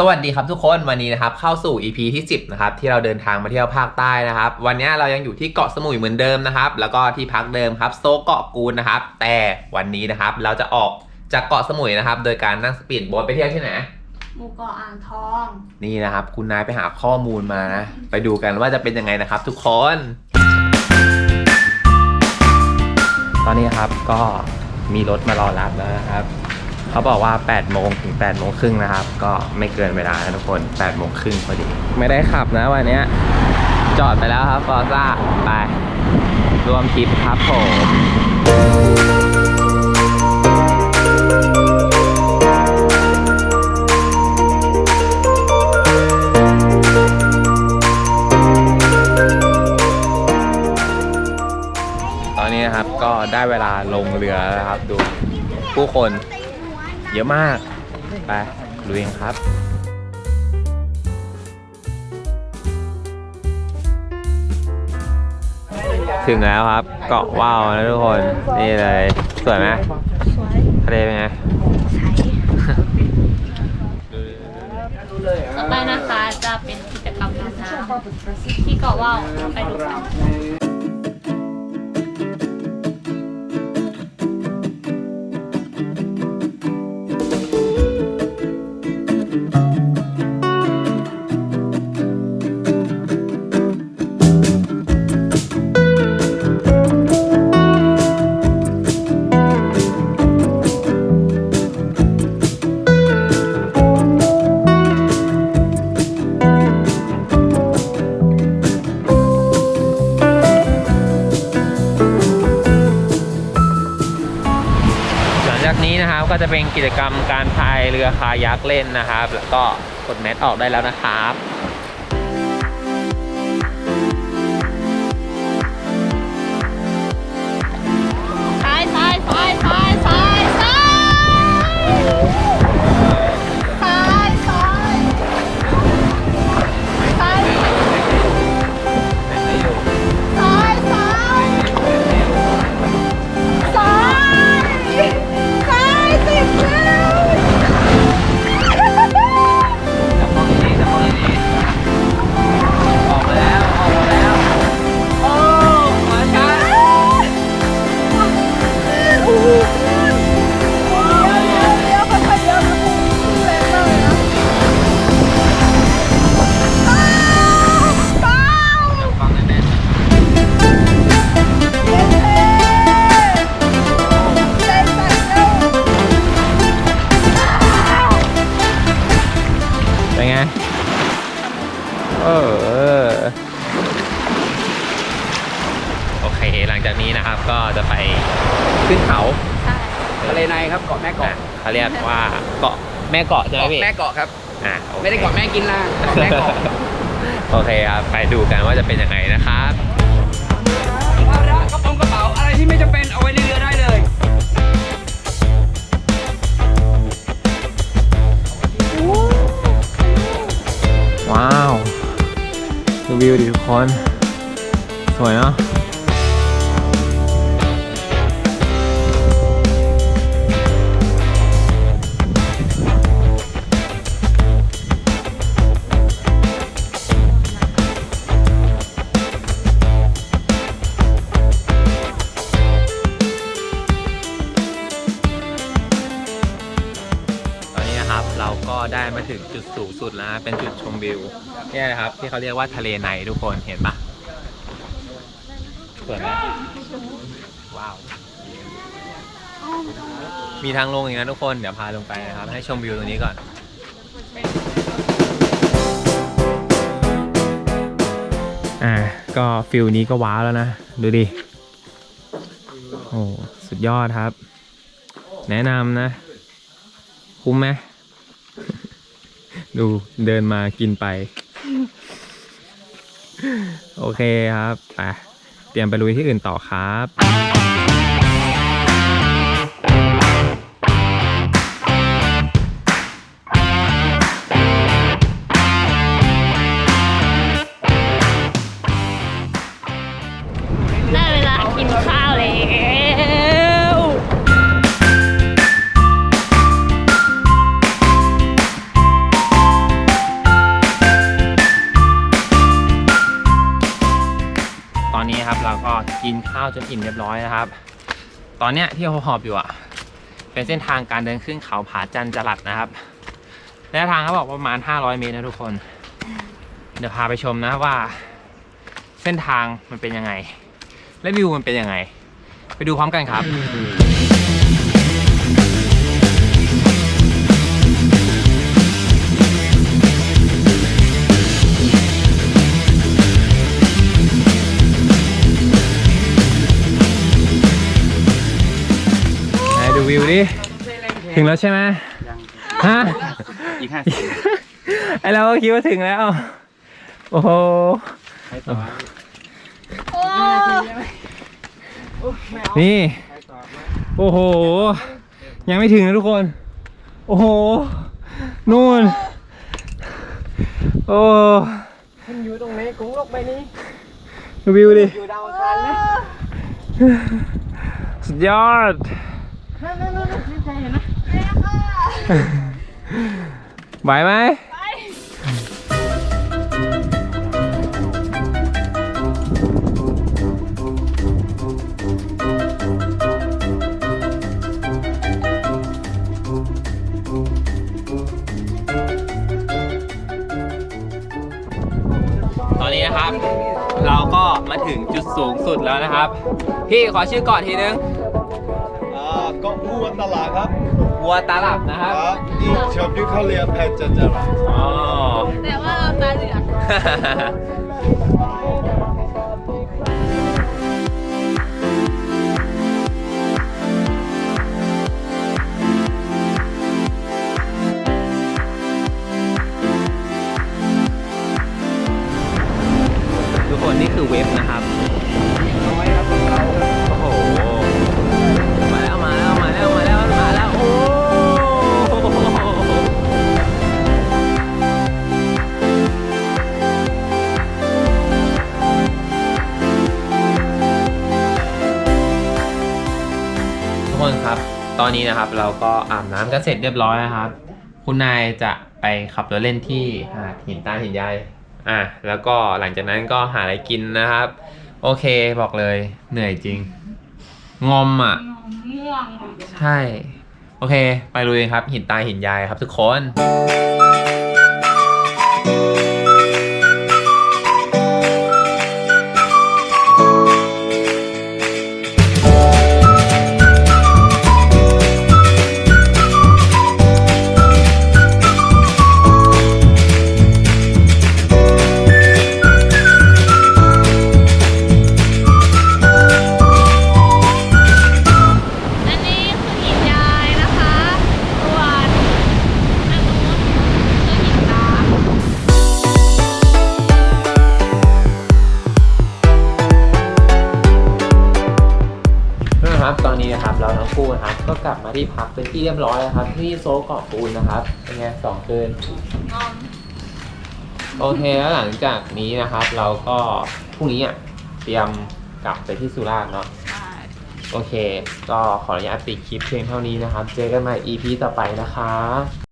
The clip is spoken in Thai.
สวัสดีครับทุกคนวันนี้นะครับเข้าสู่ EP ที่ 10นะครับที่เราเดินทางมาเที่ยวภาคใต้นะครับ วันนี้เรายังอยู่ที่เกาะสมุยเหมือนเดิมนะครับ แล้วก็ที่พักเดิมครับโซเกาะกูดนะครับ แต่วันนี้นะครับเราจะออกจากเกาะสมุยนะครับ โดยการนั่งสปีดโบ๊ทไปเที่ยวที่ไหนหมู่เกาะอ่างทอง นี่นะครับ คุณนายไปหาข้อมูลมานะไปดูกันว่าจะเป็นยังไงนะครับ ทุกคน ตอนนี้ครับก็มีรถมารอรับแล้วนะครับ เขาบอกว่า 8 โมงถึง 8 โมงครึ่งนะครับ ก็ไม่เกินเวลานะทุกคน 8 โมงครึ่งพอดี ไม่ได้ขับนะวันเนี้ยจอดไปแล้วครับฟอร์ซ่าไป รวมทริปครับผมตอนนี้นะครับก็ได้เวลาลงเรือแล้วครับ ดูผู้คน เยอะมาก ไปลุยกันครับถึงแล้วครับ เกาะว่าวนะทุกคน นี่เลย สวยไหมสวยทะเลเป็นไงต่อไปนะคะจะเป็นกิจกรรมดำน้ำที่เกาะว่าวไปดูกัน จากนี้นะครับก็จะเป็นกิจกรรมการพายเรือคายักเล่นนะครับ แล้วก็กดแมสออกได้แล้วนะครับ เออโอเค หลังจากนี้นะครับก็จะไปขึ้นเขาใช่ทะเลในครับเกาะแม่เกาะอะเขาเรียกว่าเกาะแม่เกาะใช่ไหมเกาะพี่แม่เกาะครับ อะโอค ไม่ได้เกาะแม่กินนะเกาะแม่เกาะ โอเคครับ ไปดูกันว่าจะเป็นยังไงนะครับภาระกระโปรงกระเป๋าอะไรที่ไม่จำเป็นเอา freuen. So, ja. มาถึงจุดสูงสุดแล้วนะเป็นจุดชมวิวเนี่ยนะครับ ที่เขาเรียกว่าทะเลในทุกคนเห็นปะสวยไหมว้าว มีทางลงอีกนะทุกคน เดี๋ยวพาลงไปนะครับ ให้ชมวิวตรงนี้ก่อนอ่าก็ฟิลนี้ก็ว้าวแล้วนะ ดูดิ โอ้ สุดยอดครับ แนะนำนะ คุ้มไหม ดูเดินมากินไป โอเคครับไปเตรียมไปลุยที่อื่นต่อครับ กินข้าวจนอิ่มเรียบร้อยนะครับ ตอนเนี้ยที่เราหอบอยู่อะ เป็นเส้นทางการเดินขึ้นเขาผาจันจรัดนะครับระยะทางเขาบอกประมาณ 500 เมตรนะทุกคน เดี๋ยวพาไปชมนะว่า เส้นทางมันเป็นยังไง และวิวมันเป็นยังไง ไปดูพร้อมกันครับ ถึงแล้วใช่ไหมฮะอีกห้าไอเราก็คิดว่าถึงแล้ว โอ้โหโอ้นี่โอ้โห ยังไม่ถึงนะทุกคน โอ้โห นู่น โอ้มันอยู่ตรงไหนกุ้งลกไปนี้ดูวิวดิ อยู่ดาวอังคารนะสุดยอด นั่นนั่นนั่นนั่นใจเห็นนะ ไหวไหมตอนนี้นะครับ เราก็มาถึงจุดสูงสุดแล้วนะครับ พี่ขอชื่อเกาะทีนึง อ่าเกาะอูอันตลาครับ วัวตาหลับนะครับครับที่ชาวยุทธเขาเรียกแพทจันจราอ๋อ แต่ว่าเราตาเหลือกทุ ตอนนี้นะครับเราก็อาบน้ำกันเสร็จเรียบร้อยนะครับ คุณนายจะไปขับรถเล่นที่หาดหินตาหินยายอะแล้วก็หลังจากนั้นก็หาอะไรกินนะครับ โอเคบอกเลยเหนื่อยจริง งอมอะม่วงใช่ โอเค ไปลุยกันครับหินตาหินยายครับทุกคน นะครับตอนนี้นะครับเราทั้งคู่นะครับก็กลับมาที่พักเป็นที่เรียบร้อยแล้วครับ ที่โซลเกาะปูนนะครับเป็นไงสองคืนงอมโอเคแล้วหลังจากนี้นะครับ เราก็พรุ่งนี้อะเตรียมกลับไปที่สุราษฎร์เนาะใช่โอเค ก็ขออนุญาตปิดคลิปเพียงเท่านี้นะครับ เจอกันใหม่ EP ต่อไปนะคะ